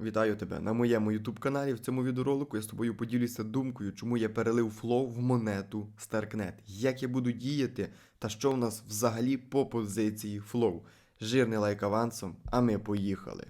Вітаю тебе на моєму YouTube каналі. В цьому відеоролику я з тобою поділюся думкою, чому я перелив флоу в монету StarkNet, як я буду діяти та що в нас взагалі по позиції флоу. Жирний лайк авансом, а ми поїхали.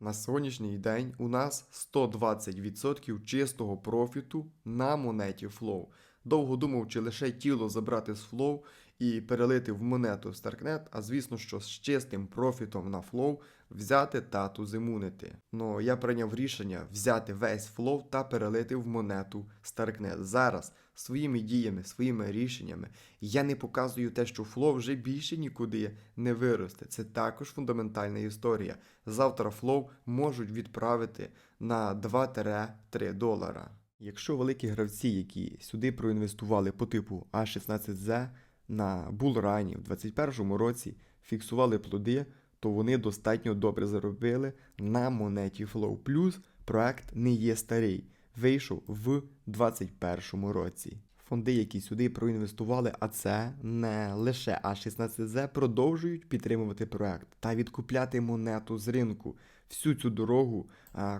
На сьогоднішній день у нас 120% чистого профіту на монеті Flow. Довго думав, чи лише тіло забрати з Flow і перелити в монету StarkNet, а звісно, що з чистим профітом на Flow взяти та тузимунити. Ну я прийняв рішення взяти весь Flow та перелити в монету StarkNet. Зараз своїми діями, своїми рішеннями я не показую те, що Flow вже більше нікуди не виросте. Це також фундаментальна історія. Завтра Flow можуть відправити на 2-3 долара. Якщо великі гравці, які сюди проінвестували по типу А16Z на булрані в 2021 році, фіксували плоди, то вони достатньо добре заробили на монеті Flow. Плюс проект не є старий, вийшов в 2021 році. Фонди, які сюди проінвестували, а це не лише А16Z, продовжують підтримувати проект та відкупляти монету з ринку. Всю цю дорогу,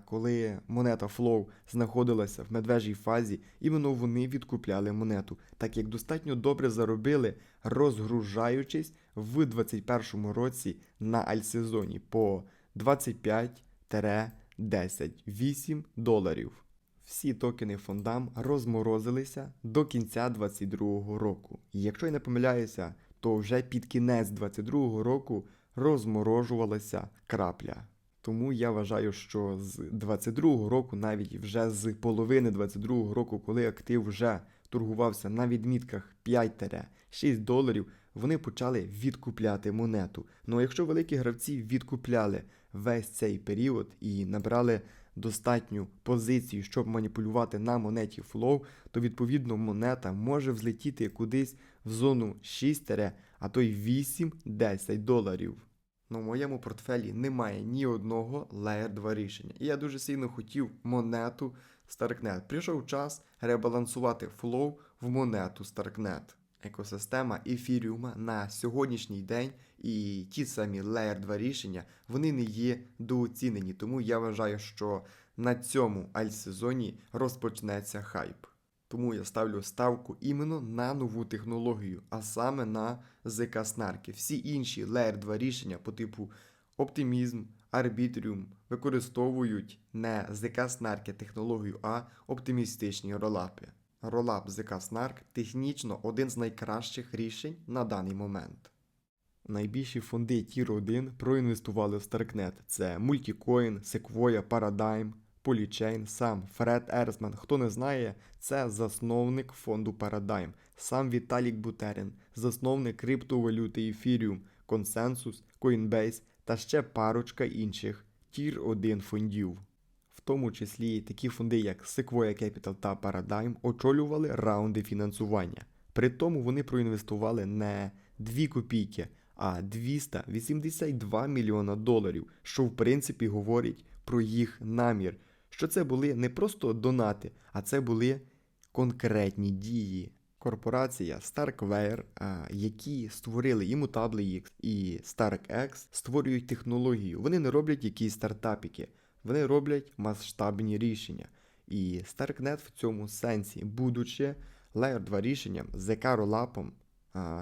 коли монета Flow знаходилася в медвежій фазі, іменно вони відкупляли монету, так як достатньо добре заробили, розгружаючись в 2021 році на альсезоні по 25-10 8 доларів. Всі токени фондам розморозилися до кінця 2022 року. І якщо я не помиляюся, то вже під кінець 2022 року розморожувалася крапля. Тому я вважаю, що з 22-го року, навіть вже з половини 22-го року, коли актив вже торгувався на відмітках 5-6 доларів, вони почали відкупляти монету. Ну а якщо великі гравці відкупляли весь цей період і набрали достатню позицію, щоб маніпулювати на монеті Flow, то відповідно монета може взлетіти кудись в зону 6, а то й 8-10 доларів. Ну, в моєму портфелі немає ні одного Layer 2 рішення. І я дуже сильно хотів монету StarkNet. Прийшов час ребалансувати флоу в монету StarkNet. Екосистема ефіріума на сьогоднішній день і ті самі Layer 2 рішення вони не є дооцінені. Тому я вважаю, що на цьому альтсезоні розпочнеться хайп. Тому я ставлю ставку іменно на нову технологію, а саме на ЗК Снарки. Всі інші Layer 2 рішення по типу Optimism, Arbitrium використовують не ЗК Снарки технологію, а оптимістичні ролапи. Ролап ЗК Снарк технічно один з найкращих рішень на даний момент. Найбільші фонди Tier 1 проінвестували в StarkNet. Це Multicoin, Sequoia, Paradigm, Polychain, сам Фред Ерсман. Хто не знає, це засновник фонду Paradigm. Сам Віталік Бутерин, засновник криптовалюти Ethereum, Consensus, Coinbase та ще парочка інших Tier 1 фондів. В тому числі такі фонди, як Sequoia Capital та Paradigm, очолювали раунди фінансування. При тому вони проінвестували не 2 копійки, а 282 мільйона доларів, що в принципі говорить про їх намір, що це були не просто донати, а це були конкретні дії. Корпорація StarkWare, які створили і Mutable X, і StarkX, створюють технологію. Вони не роблять якісь стартапіки, вони роблять масштабні рішення. І StarkNet в цьому сенсі, будучи Layer 2 рішенням, ЗК ролапом,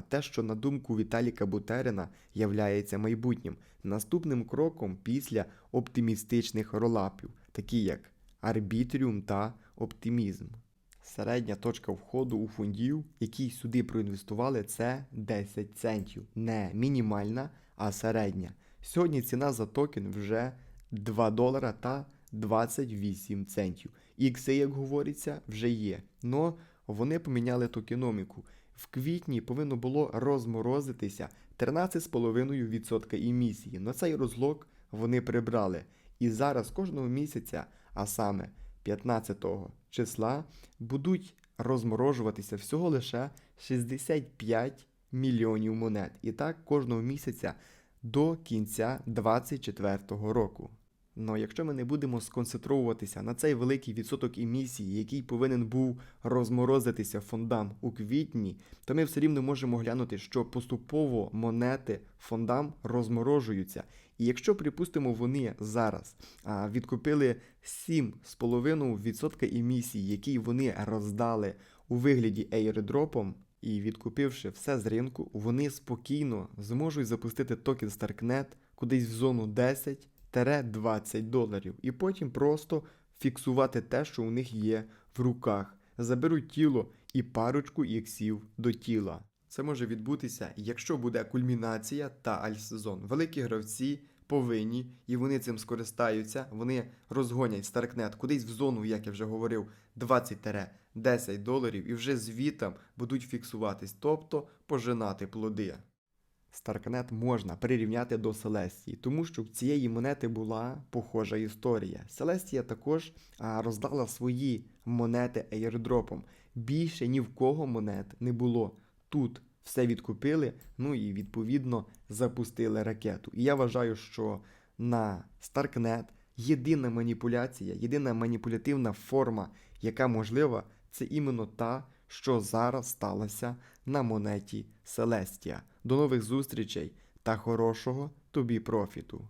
те, що на думку Віталіка Бутерина являється майбутнім, наступним кроком після оптимістичних ролапів, такі як Arbitrium та Optimism. Середня точка входу у фондів, які сюди проінвестували, це 10 центів. Не мінімальна, а середня. Сьогодні ціна за токен вже 2 долара та 28 центів. Ікси, як говориться, вже є. Но вони поміняли токеноміку. В квітні повинно було розморозитися 13,5% емісії. На цей розлог вони прибрали. І зараз кожного місяця, а саме 15 числа, будуть розморожуватися всього лише 65 мільйонів монет. І так кожного місяця до кінця 2024 року. Но якщо ми не будемо сконцентруватися на цей великий відсоток емісії, який повинен був розморозитися фондам у квітні, то ми все рівно можемо глянути, що поступово монети фондам розморожуються. І якщо, припустимо, вони зараз відкупили 7,5% емісії, які вони роздали у вигляді airdropом, і відкупивши все з ринку, вони спокійно зможуть запустити токен StarkNet кудись в зону 10-20 доларів, і потім просто фіксувати те, що у них є в руках. Заберуть тіло і парочку іксів до тіла. Це може відбутися, якщо буде кульмінація та альтсезон. Великі гравці повинні, і вони цим скористаються. Вони розгонять Старкнет кудись в зону, як я вже говорив, 20-10 доларів, і вже звітам будуть фіксуватись, тобто пожинати плоди. Старкнет можна прирівняти до Селестії, тому що в цієї монети була похожа історія. Селестія також роздала свої монети airdropом. Більше ні в кого монет не було. Тут все відкупили, ну і відповідно запустили ракету. І я вважаю, що на Starknet єдина маніпуляція, єдина маніпулятивна форма, яка можлива, це іменно та, що зараз сталося на монеті Селестія. До нових зустрічей та хорошого тобі профіту!